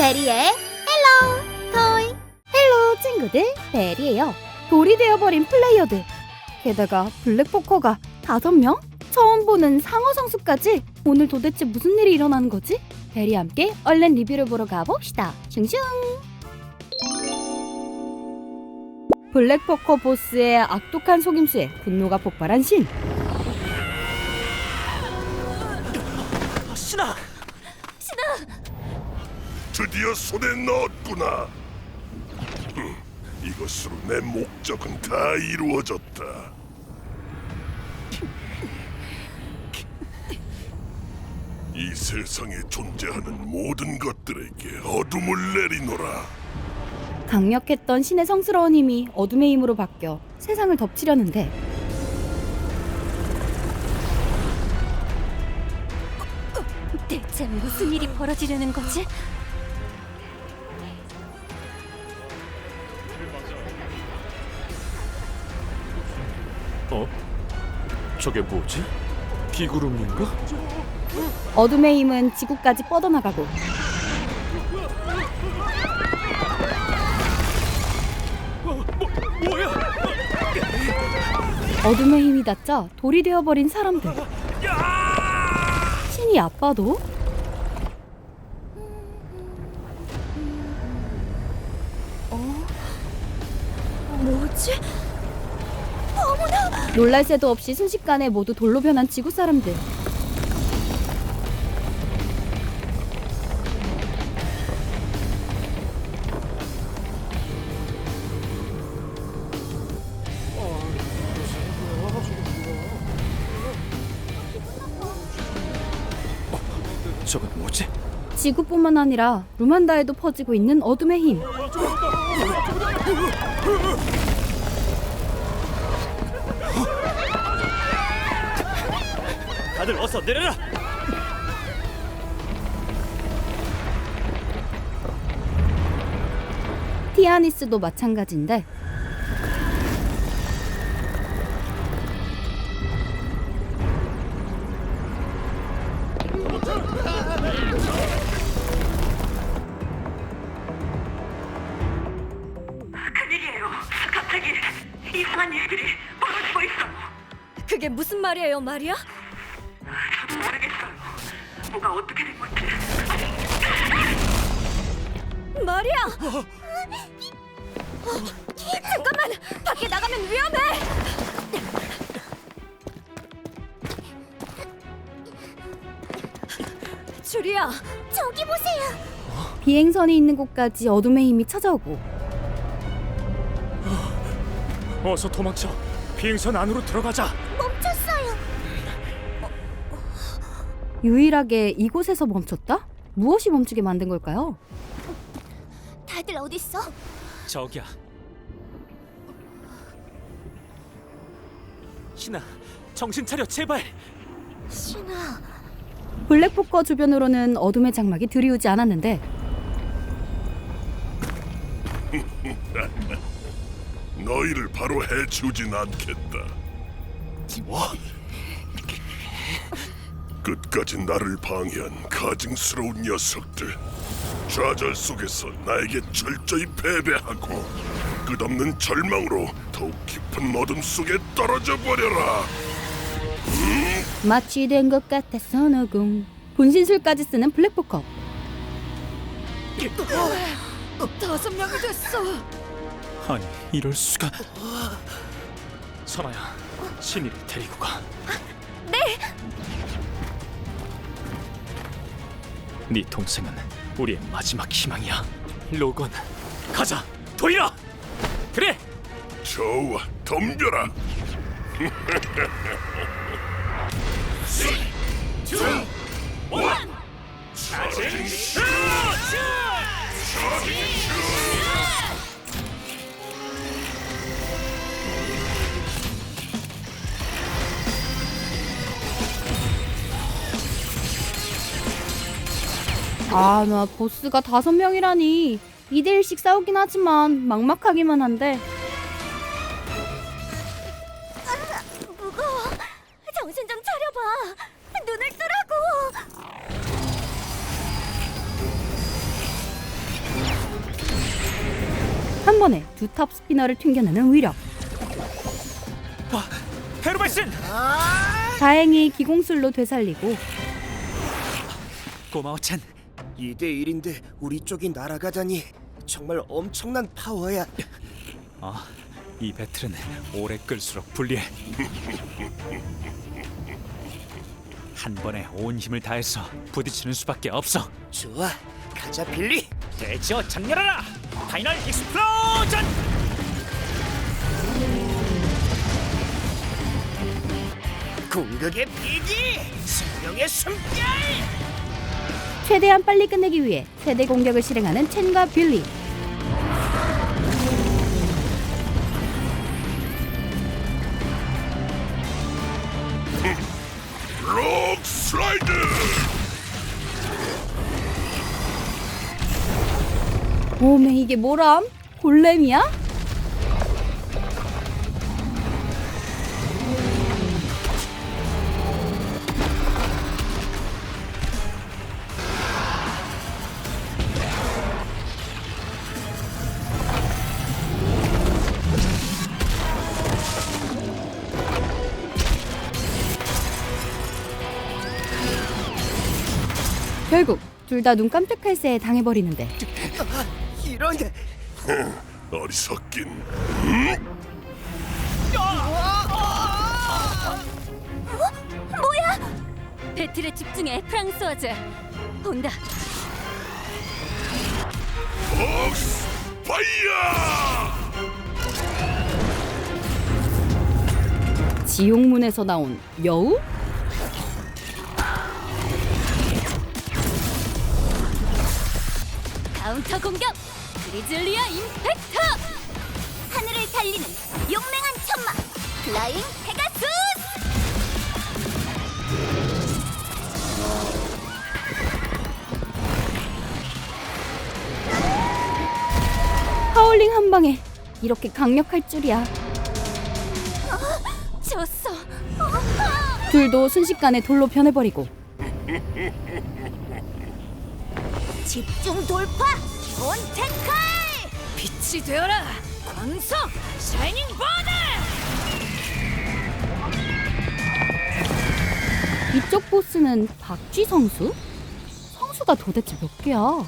베리의 헬로 토이 헬로 친구들. 베리예요. 돌이 되어버린 플레이어들. 게다가 블랙포커가 다섯 명? 처음 보는 상어 선수까지? 오늘 도대체 무슨 일이 일어나는 거지? 베리와 함께 얼른 리뷰를 보러 가봅시다. 슝슝! 블랙포커 보스의 악독한 속임수에 분노가 폭발한 신. 신아! 드디어 손에 넣었구나. 흠, 이것으로 내 목적은 다 이루어졌다. 이 세상에 존재하는 모든 것들에게 어둠을 내리노라. 강력했던 신의 성스러운 힘이 어둠의 힘으로 바뀌어 세상을 덮치려는데 대체 무슨 일이 벌어지려는 거지? 저게 뭐지? 비구름인가? 어둠의 힘은 지구까지 뻗어나가고 뭐야? 어둠의 힘이 닿자 돌이 되어버린 사람들 신이 아빠도 뭐지? 놀랄 새도 없이 순식간에 모두 돌로 변한 지구 사람들. 저건 뭐지? 지구뿐만 아니라 루만다에도 퍼지고 있는 어둠의 힘 다들 어서 내려라! 티아니스도 마찬가지인데 큰일이에요. 갑자기 이상한 일들이 벌어지고 있어요. 그게 무슨 말이에요, 마리아? 마리아! 어, 잠깐만! 밖에 나가면 위험해! 주리야, 저기 보세요. 비행선이 있는 곳까지 어둠의 힘이 찾아오고 어서 도망쳐! 비행선 안으로 들어가자! 멈췄어요. 유일하게 이곳에서 멈췄다? 무엇이 멈추게 만든 걸까요? 다들 어딨어? 저기야 신아 정신 차려 제발 신아, 블랙포커 주변으로는 어둠의 장막이 들이우지 않았는데 너희를 바로 해치우진 않겠다. 뭐? 끝까지 나를 방해한 가증스러운 녀석들. 좌절 속에서 나에게 철저히 패배하고 끝없는 절망으로 더욱 깊은 어둠 속에 떨어져 버려라. 마치 된것 같아서 너궁 분신술까지 쓰는 블랙포커 다섯 명이 됐어. 아니 이럴 수가 선아야 신이를 데리고 가 네! 네 동생은 우리의 마지막 희망이야. 로건 가자. 도이라 그래! 좋아, 덤벼라. 아 나 보스가 다섯 명이라니 2대1씩 싸우긴 하지만 막막하기만 한데 무거워. 정신 좀 차려봐. 눈을 뜨라고. 한 번에 두 탑 스피너를 튕겨내는 위력. 아, 헤르발슨! 다행히 기공술로 되살리고 고마워 첸. 2대 1인데 우리 쪽이 날아가다니 정말 엄청난 파워야. 아, 이 배틀은 오래 끌수록 불리해. 한 번에 온 힘을 다해서 부딪히는 수밖에 없어. 좋아, 가자 빌리. 대지어 장렬하라! 파이널 익스플로전! 궁극의 비기, 생명의 숨결. 최대한 빨리 끝내기 위해 세대 공격을 실행하는 첸과 빌리. 록 슬라이드 오메 이게 뭐람? 골렘이야? 결국 둘 다 눈 깜짝할 새에 당해버리는데 이런 어리석긴 배틀에 집중해, 프랑스와즈. 온다. 폭스 파이어 지옥문에서 나온 여우? 카운터 공격. 그리즐리아 임팩트. 하늘을 달리는 용맹한 천마. 플라잉 페가수스. 하울링 한 방에 이렇게 강력할 줄이야. 졌어. 둘도 순식간에 돌로 변해버리고 집중 돌파. 온테칼. 빛이 되어라. 광석. 샤이닝 버드. 이쪽 보스는 박쥐 성수? 성수가 도대체 몇 개야?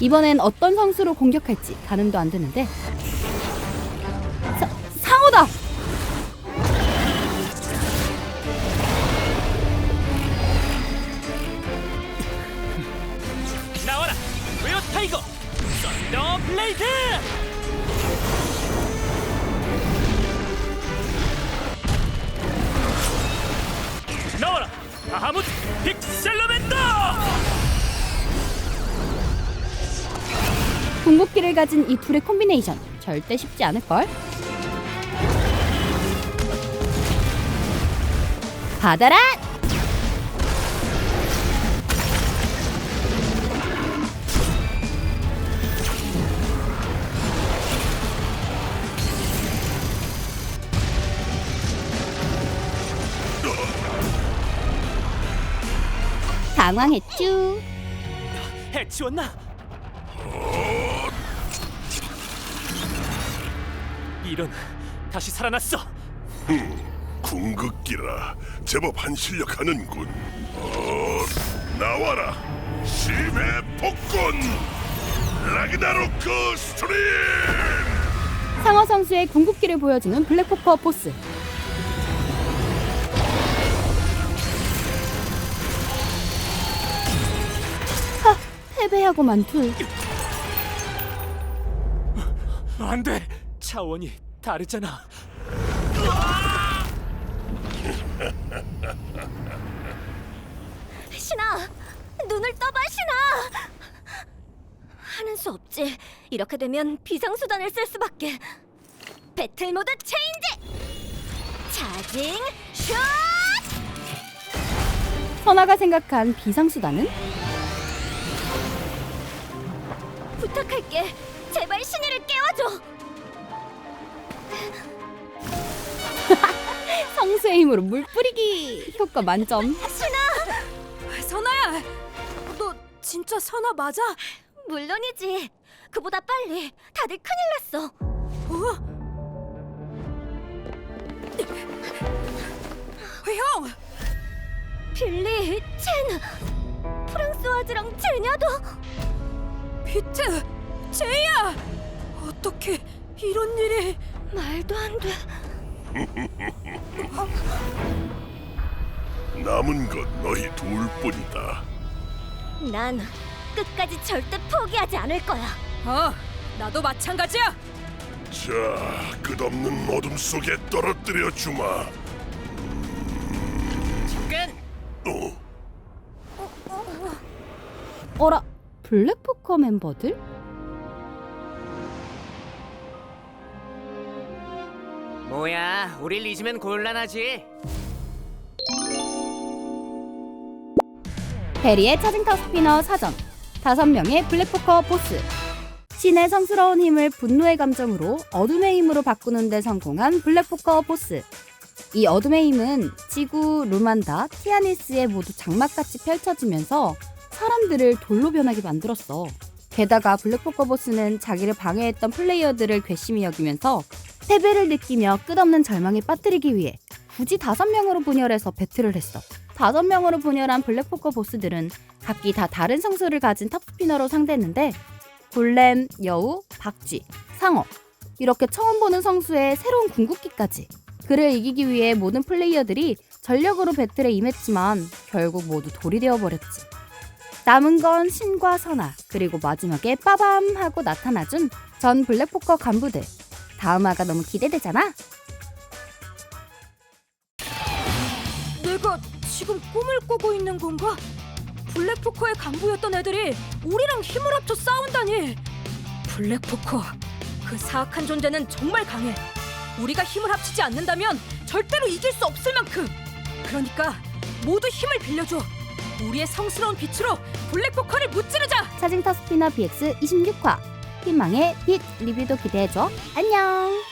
이번엔 어떤 성수로 공격할지 가늠도 안 되는데 사, 상어다! 나와라! 웨어 타이거! 썬더 블레이드! 나와라! 아하무드 빅셀러맨 궁극기를 가진 이 둘의 콤비네이션 절대 쉽지 않을걸? 받아라! 당황했쥬. 해치웠나? 이런 다시 살아났어. 궁극기라 제법 한 실력 하는군 어, 나와라 심해 복권 라그나로크 스트림 상어 선수의 궁극기를 보여주는 블랙포커 보스. 하, 패배하고만 둘. 안 돼. 차원이 다르잖아. 신아, 눈을 떠봐, 신아. 하는 수 없지. 이렇게 되면 비상수단을 쓸 수밖에. 배틀 모드 체인지. 차징 슛. 선아가 생각한 비상수단은 부탁할게. 제발 신이를 깨워줘. 성수의 힘으로 물 뿌리기 효과 만점. 선아야, 너 진짜 선아 맞아? 물론이지. 그보다 빨리. 다들 큰일 났어. 어? 형! 빌리, 첸, 프랑스와즈랑 제냐도 비트, 제이야! 어떻게 이런 일이... 말도 안 돼. 남은 건 너희 둘뿐이다. 난 끝까지 절대 포기하지 않을 거야. 어, 나도 마찬가지야. 자, 끝없는 어둠 속에 떨어뜨려 주마. 잠깐. 어, 어라 블랙포커 멤버들? 뭐야, 우릴 잊으면 곤란하지. 베리의 차징타 스피너 사전. 다섯 명의 블랙포커 보스. 신의 성스러운 힘을 분노의 감정으로 어둠의 힘으로 바꾸는 데 성공한 블랙포커 보스. 이 어둠의 힘은 지구, 루만다, 티아니스에 모두 장막같이 펼쳐지면서 사람들을 돌로 변하게 만들었어. 게다가 블랙포커 보스는 자기를 방해했던 플레이어들을 괘씸히 여기면서 패배를 느끼며 끝없는 절망에 빠뜨리기 위해 굳이 다섯 명으로 분열해서 배틀을 했어. 다섯 명으로 분열한 블랙포커 보스들은 각기 다 다른 성수를 가진 탑스피너로 상대했는데 골렘, 여우, 박쥐, 상어 이렇게 처음 보는 성수의 새로운 궁극기까지 그를 이기기 위해 모든 플레이어들이 전력으로 배틀에 임했지만 결국 모두 돌이 되어버렸지. 남은 건 신과 선아 그리고 마지막에 빠밤 하고 나타나준 전 블랙포커 간부들 다음 화가 너무 기대되잖아 내가 지금 꿈을 꾸고 있는 건가? 블랙포커의 간부였던 애들이 우리랑 힘을 합쳐 싸운다니. 블랙포커, 그 사악한 존재는 정말 강해. 우리가 힘을 합치지 않는다면 절대로 이길 수 없을 만큼. 그러니까 모두 힘을 빌려줘. 우리의 성스러운 빛으로 블랙포커를 무찌르자. 차징타 스피너 BX 26화 희망의 빛 리뷰도 기대해줘. 안녕